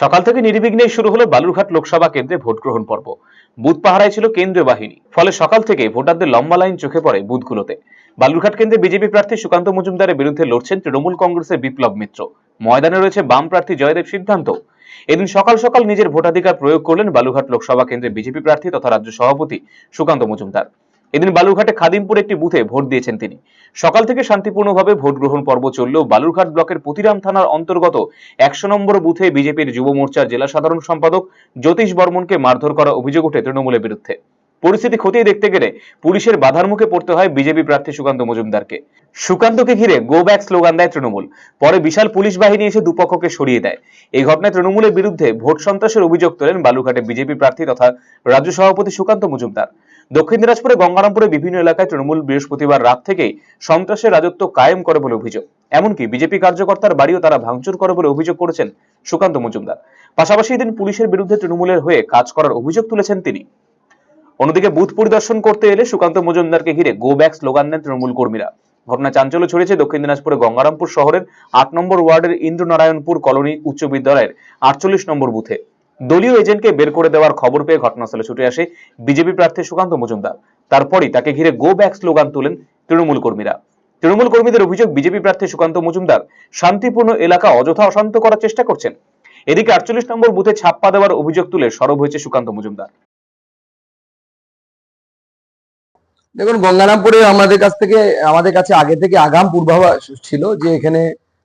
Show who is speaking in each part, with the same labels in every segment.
Speaker 1: সকাল থেকে নির্বিঘ্নে শুরু হলো বালুরঘাট লোকসভা কেন্দ্রে ভোট গ্রহণ পর্ব। বুথ পাহারায় ছিল কেন্দ্রীয় বাহিনী, ফলে সকাল থেকে ভোটারদের লম্বা লাইন চোখে পড়ে বুথগুলোতে। বালুরঘাট কেন্দ্রে বিজেপি প্রার্থী সুকান্ত মজুমদারের বিরুদ্ধে লড়ছেন তৃণমূল কংগ্রেসের বিপ্লব মিত্র। ময়দানে রয়েছে বাম প্রার্থী জয়দেব সিদ্ধান্ত। এদিন সকাল সকাল নিজের ভোটাধিকার প্রয়োগ করলেন বালুরঘাট লোকসভা কেন্দ্রের বিজেপি প্রার্থী তথা রাজ্য সভাপতি সুকান্ত মজুমদার। এদিন বালুরঘাটে খাদিমপুর একটি বুথে ভোট দিয়েছেন তিনি। সকাল থেকে শান্তিপূর্ণভাবে ভোট গ্রহণ পর্ব চললেও বালুরঘাট ব্লকের পুতিরাম থানার অন্তর্গত একশো নম্বর বুথে বিজেপির যুব মোর্চার জেলা সাধারণ সম্পাদক জ্যোতিষ বর্মনকে মারধর করা অভিযোগ ওঠে তৃণমূলের বিরুদ্ধে। পরিস্থিতি খতিয়ে দেখতে গেলে পুলিশের বাধার মুখে পড়তে হয় বিজেপি প্রার্থী সুকান্ত মজুমদারকে। সুকান্তকে ঘিরে গো ব্যাক স্লোগান দেয় তৃণমূল। পরে বিশাল পুলিশ বাহিনী এসে দুপক্ষকে সরিয়ে দেয়। এই ঘটনায় তৃণমূলের বিরুদ্ধে ভোট সন্ত্রাসের অভিযোগ তোলেন বালুঘাটে বিজেপি প্রার্থী তথা রাজ্য সভাপতি সুকান্ত মজুমদার। দক্ষিণ দিনাজপুরে, গঙ্গারামপুরে, বিভিন্ন এলাকায় তৃণমূল বৃহস্পতিবার রাত থেকেই সন্ত্রাসের রাজত্ব কায়েম করে বলে অভিযোগ। এমনকি বিজেপি কার্যকর্তার বাড়িও তারা ভাঙচুর করে বলে অভিযোগ করেছেন সুকান্ত মজুমদার। পাশাপাশি এদিন পুলিশের বিরুদ্ধে তৃণমূলের হয়ে কাজ করার অভিযোগ তুলেছেন তিনি। অন্যদিকে বুথ পরিদর্শন করতে এলে সুকান্ত মজুমদারকে ঘিরে গো ব্যাক স্লোগান দেন তৃণমূল কর্মীরা। ঘটনা চাঞ্চল্য ছড়িয়েছে দক্ষিণ দিনাজপুরে, গঙ্গারামপুর শহরের আট নম্বর ওয়ার্ডের ইন্দ্রনারায়ণপুর কলোনি উচ্চ বিদ্যালয়ের আটচল্লিশ নম্বর বুথে। দলীয় এজেন্টকে বের করে দেওয়ার খবর পেয়ে ঘটনাস্থলে ছুটে আসে বিজেপি প্রার্থী সুকান্ত মজুমদার। তারপরই তাকে ঘিরে গো ব্যাক স্লোগান তোলেন তৃণমূল কর্মীরা। তৃণমূল কর্মীদের অভিযোগ, বিজেপি প্রার্থী সুকান্ত মজুমদার শান্তিপূর্ণ এলাকা অযথা অশান্ত করার চেষ্টা করছেন। এদিকে আটচল্লিশ নম্বর বুথে ছাপ্পা দেওয়ার অভিযোগ তুলে সরব হয়েছে সুকান্ত মজুমদার।
Speaker 2: দেখুন, গঙ্গারামপুরে আমাদের কাছ থেকে, আমাদের কাছে আগে থেকে আগাম পূর্বাভাস ছিল যে এখানে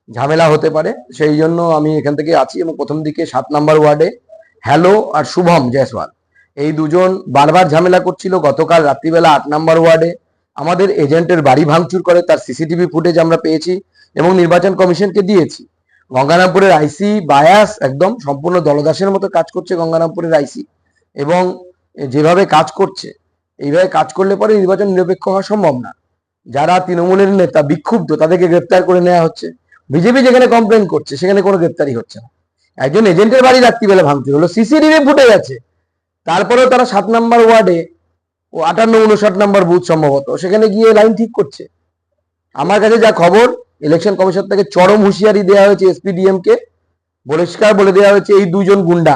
Speaker 2: ঝামেলা হতে পারে। সেই জন্য আমি এখান থেকে আছি এবং প্রথম দিকে সাত নাম্বার ওয়ার্ডে হ্যালো আর শুভম জয়সওয়াল এই দুজন বারবার ঝামেলা করছিল, গতকাল রাত্রিবেলা আট নাম্বার ওয়ার্ডে। আমাদের এজেন্টের বাড়ি ভাঙচুর করে তার সিসিটিভি ফুটেজ আমরা পেয়েছি এবং নির্বাচন কমিশনকে দিয়েছি। গঙ্গারামপুরের আইসি বায়াস একদম সম্পূর্ণ দলদাসের মতো কাজ করছে গঙ্গারামপুরের আইসি। এবং যেভাবে কাজ করছে, এইভাবে কাজ করলে পরে নির্বাচন নিরপেক্ষ হওয়া সম্ভব না। যারা তৃণমূলের নেতা বিক্ষুব্ধ, তাদেরকে গ্রেপ্তার করে নেওয়া হচ্ছে। বিজেপি যেখানে কমপ্লেন করছে, সেখানে কোনো গ্রেপ্তারি হচ্ছে না। একজন এজেন্টের বাড়ি রাত্রিবেলা ভাঙচুর হলো সিসিটিভি ফুটে গেছে তারপরেও তারা সাত নাম্বার ওয়ার্ডে ও আটান্ন উনষাট নাম্বার বুথ সম্ভবত, সেখানে গিয়ে লাইন ঠিক করছে। আমার কাছে যা খবর ইলেকশন কমিশন থেকে চরম হুঁশিয়ারি দেওয়া হয়েছে এসপিডিএম কে। পরিষ্কার বলে দেওয়া হয়েছে এই দুজন গুন্ডা।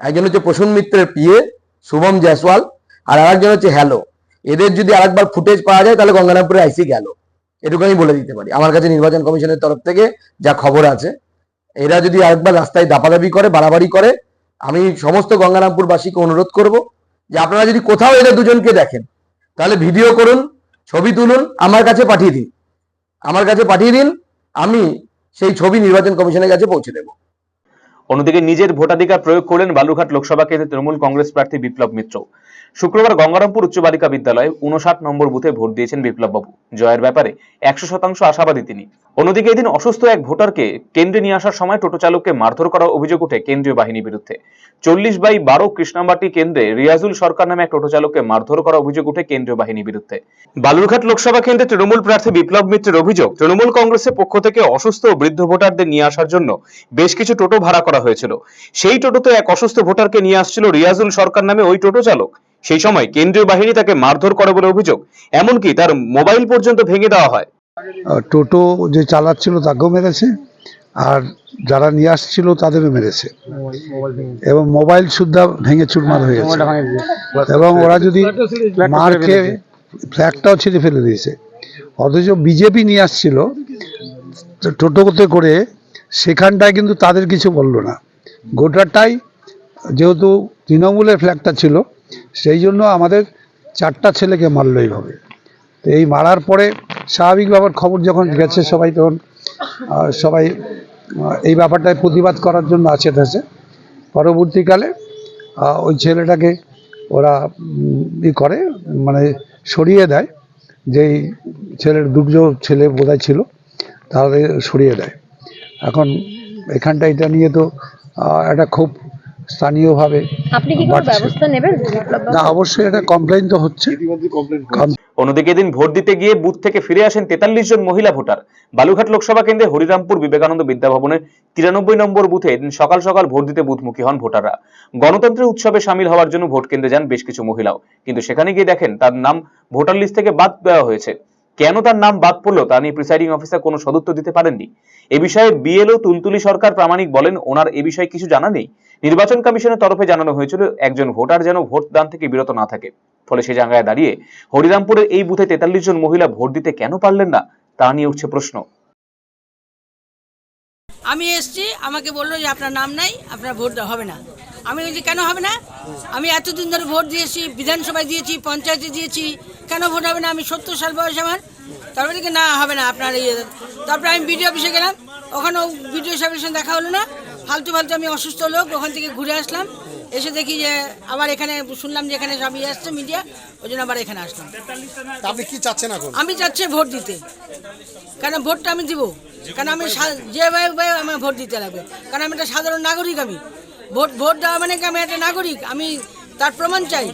Speaker 2: একজন হচ্ছে প্রসূন মিত্রের পিয়ে, শুভম জয়সওয়াল, আর আরেকজন হচ্ছে হ্যালো। এদের যদি আরেকবার ফুটেজ পাওয়া যায়, তাহলে গঙ্গারামপুরে আইসি গেল। এটুকু আমি বলে দিতে পারি। আমার কাছে নির্বাচন কমিশনের তরফ থেকে যা খবর আছে। এরা যদি আরেকবার রাস্তায় দাপাদাপি করে, বাড়াবাড়ি করে, আমি সমস্ত গঙ্গারামপুরবাসীকে অনুরোধ করব যে আপনারা যদি কোথাও এদের দুজনকে দেখেন, তাহলে ভিডিও করুন, ছবি তুলুন, আমার কাছে পাঠিয়ে দিন। আমার কাছে পাঠিয়ে দিন, আমি সেই ছবি নির্বাচন কমিশনের কাছে পৌঁছে দেবো।
Speaker 1: অন্যদিকে নিজের ভোটাধিকার প্রয়োগ করলেন বালুরঘাট লোকসভা কেন্দ্রে তৃণমূল কংগ্রেস প্রার্থী বিপ্লব মিত্র। শুক্রবার গঙ্গারামপুর উচ্চ বালিকা বিদ্যালয়ে উনষাট নম্বর বুথে ভোট দিয়েছেন বিপ্লব বাবু জয়ের ব্যাপারে একশো শতাংশ আশাবাদী তিনি। অন্যদিকে এদিন অসুস্থ এক ভোটারকে কেন্দ্রে নিয়ে আসার সময় টোটো চালককে মারধর করার অভিযোগ ওঠে কেন্দ্রীয় বাহিনীর বিরুদ্ধে। চল্লিশ বাই বারো কৃষ্ণাবাটি কেন্দ্রে রিয়াজুল সরকার নামে এক টোটো চালককে মারধর করার অভিযোগ ওঠে কেন্দ্রীয় বাহিনীর বিরুদ্ধে। বালুরঘাট লোকসভা কেন্দ্রে তৃণমূল প্রার্থী বিপ্লব মিত্রের অভিযোগ, তৃণমূল কংগ্রেসের পক্ষ থেকে অসুস্থ ও বৃদ্ধ ভোটারদের নিয়ে আসার জন্য বেশ কিছু টোটো ভাড়া করা হয়েছিল। সেই টোটোতে এক অসুস্থ ভোটারকে নিয়ে আসছিল রিয়াজুল সরকার নামে ওই টোটো চালক। সেই সময় কেন্দ্রীয় বাহিনী তাকে মারধর করে বলে অভিযোগ, এমনকি তার মোবাইল পর্যন্ত ভেঙে দেওয়া হয়।
Speaker 3: টোটো যে চালাচ্ছিল তাকেও মেরেছে, আর যারা নিয়ে আসছিল তাদেরও মেরেছে। এবং মোবাইল সুদ্ধা ভেঙে চুরমার হয়ে গেছে। এবং ওরা যদি মার খেয়ে ফ্ল্যাগটাও ছিঁড়ে ফেলে দিয়েছে। অথচ বিজেপি নিয়ে আসছিল, টোটোতে করে সেখানটায় কিন্তু তাদের কিছু বলল না। গোটাটাই যেহেতু তৃণমূলের ফ্ল্যাগটা ছিল সেই জন্য আমাদের চারটা ছেলেকে মারলো এইভাবে। তো এই মারার পরে স্বাভাবিক ব্যাপার খবর যখন গেছে সবাই তখন সবাই এই ব্যাপারটায় প্রতিবাদ করার জন্য আছে দেশে। পরবর্তীকালে ওই ছেলেটাকে ওরা ই করে মানে সরিয়ে দেয় যেই ছেলের দুটো ছেলে বোধহয় ছিল, তাহলে সরিয়ে দেয়। এখন এখানটা এটা নিয়ে তো একটা খুব স্থানীয়ভাবে।
Speaker 4: আপনি কি কোনো ব্যবস্থা নেবেন?
Speaker 3: না অবশ্যই এটা কমপ্লেন তো হচ্ছে।
Speaker 1: অন্যদিকে এদিন ভোট দিতে গিয়ে বুথ থেকে ফিরে আসেন তেতাল্লিশ জন মহিলা ভোটার। বালুঘাট লোকসভা কেন্দ্রে হরিরামপুর বিবেকানন্দ বিদ্যাভবনের তিরানব্বই নম্বর বুথে এদিন সকাল সকাল ভোট দিতে বুথমুখী হন ভোটাররা। গণতন্ত্রের উৎসবে সামিল হওয়ার জন্য ভোট কেন্দ্রে যান বেশ কিছু মহিলাও। কিন্তু সেখানে গিয়ে দেখেন তার নাম ভোটার লিস্ট থেকে বাদ দেওয়া হয়েছে। কেন তার নাম বাদ পড়ল তা নিয়ে প্রিসাইডিং অফিসার কোনো সদুত্তর দিতে পারেননি? এ বিষয়ে বিএলও তুলতুলি সরকার প্রামাণিক বলেন, ওনার এ বিষয়ে কিছু জানা নেই। নির্বাচন কমিশনের তরফে জানানো হয়েছিল, একজন ভোটার যেন ভোট দান থেকে বিরত না থাকে। ফলে সে জায়গায় দাঁড়িয়ে হরিরামপুরের এই বুথে তেতাল্লিশ জন মহিলা ভোট দিতে কেন পারলেন না, তা নিয়ে উঠছে প্রশ্ন।
Speaker 4: আমি এসছি আমাকে বলল যে আপনার নাম নাই আপনার ভোট হবে না। আমি বলছি কেন হবে না? আমি এতদিন ধরে ভোট দিয়েছি বিধানসভায় দিয়েছি পঞ্চায়েতে দিয়েছি কেন ভোট হবে না? আমি সত্তর সাল বয়স আমার। তারপরে কি না হবে না আপনার ইয়ে তারপরে আমি বিডিও অফিসে গেলাম ওখানেও বিডিও সাহেবের সঙ্গে দেখা হলো না। ফালতু ফালতু আমি অসুস্থ লোক ওখান থেকে ঘুরে আসলাম। এসে দেখি যে আবার এখানে শুনলাম যে এখানে সব ইয়ে আসছে মিডিয়া ওই জন্য আবার এখানে আসলাম।
Speaker 5: আপনি কি চাচ্ছেন এখন?
Speaker 4: আমি চাচ্ছি ভোট দিতে। কেন ভোটটা আমি দিব? কারণ আমি যেভাবে আমার ভোট দিতে লাগবে। কারণ আমি একটা সাধারণ নাগরিক আমি। ভোট ভোট দেওয়া মানে কি? আমি একটা নাগরিক। আমি তার প্রমাণ চাই।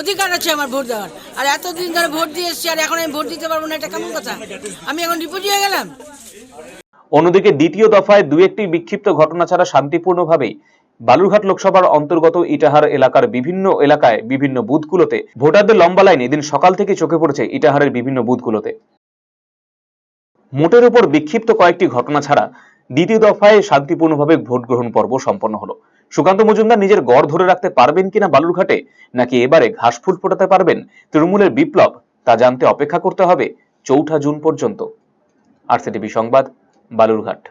Speaker 4: অধিকার আছে আমার ভোট দেওয়ার। আর এতদিন ধরে ভোট দিয়ে এসেছি আর এখন আমি ভোট দিতে পারব না এটা কেমন কথা? আমি এখন ডিপুটি হয়ে গেলাম।
Speaker 1: অন্যদিকে দ্বিতীয় দফায় দু একটি বিক্ষিপ্ত ঘটনা ছাড়া শান্তিপূর্ণভাবেই বালুরঘাট লোকসভার অন্তর্গত ইটাহার এলাকার বিভিন্ন এলাকায় বিভিন্ন বুথগুলোতে ভোটারদের লম্বা লাইন এদিন সকাল থেকে চোখে পড়েছে ইটাহারের বিভিন্ন বুথগুলোতে। মোটের উপর বিক্ষিপ্ত কয়েকটি ঘটনা ছাড়া দ্বিতীয় দফায় শান্তিপূর্ণভাবে ভোট গ্রহণ পর্ব সম্পন্ন হলো। সুকান্ত মজুমদার নিজের গড় ধরে রাখতে পারবেন কিনা বালুরঘাটে, নাকি এবারে ঘাসফুল ফোটাতে পারবেন তৃণমূলের বিপ্লব, তা জানতে অপেক্ষা করতে হবে চৌঠা জুন পর্যন্ত। আর সংবাদ, বালুরঘাট।